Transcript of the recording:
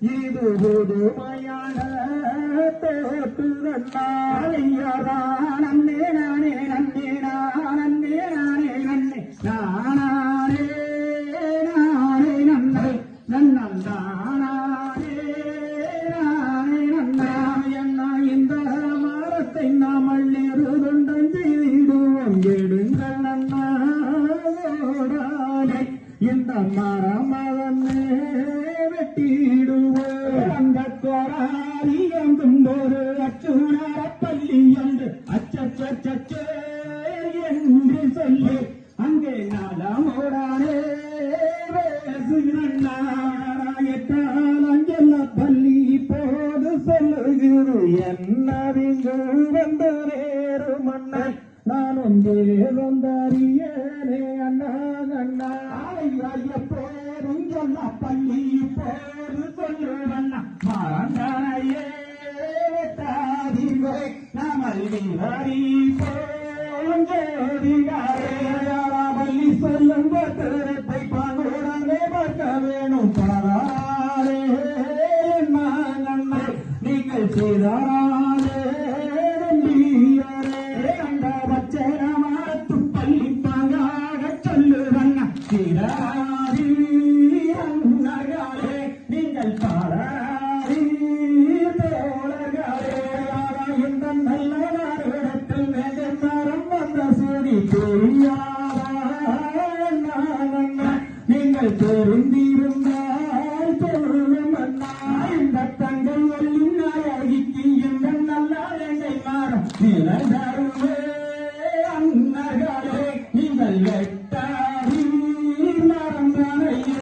இது புதுமையான தோற்று நன்னே. நானே நன்னே நானே நானே நன்னே. நானே நானே நன்னை. நன்னந்தானே இந்த மரமதன் வெட்டிடுவோம். அந்த கோராரி வந்து நேரு மன்னை நான் ஒன்றே வந்தறியனே அண்ணா அண்ணா. ஐயா போரும் சொல்ல பள்ளி போது சொல்லுவண்ணா மறந்தானையே வெட்டாதீர்கள் நமல்வி ஹரி போஞ்சோதிகாரே சொல்லுங்க திருத்தை பாங்குடனே பார்க்க வேணும். பாராரே நன்மை நீங்கள் செய்தாரா வச்சேனமாரத்து பள்ளி பாங்காக சொல்லுவண்ண சிறாரி அண்ணர்களே நீங்கள் பாராரி தோழர்களே. இந்த நல்ல நாடகத்தில் மேகத்தாரம் வந்த சூரி தெரியாத நீங்கள் தெரிந்திருந்தால் பொருளும் இந்த தங்கள் வல்லின் நாயகிக்கு இந்த நல்ல மாறும். like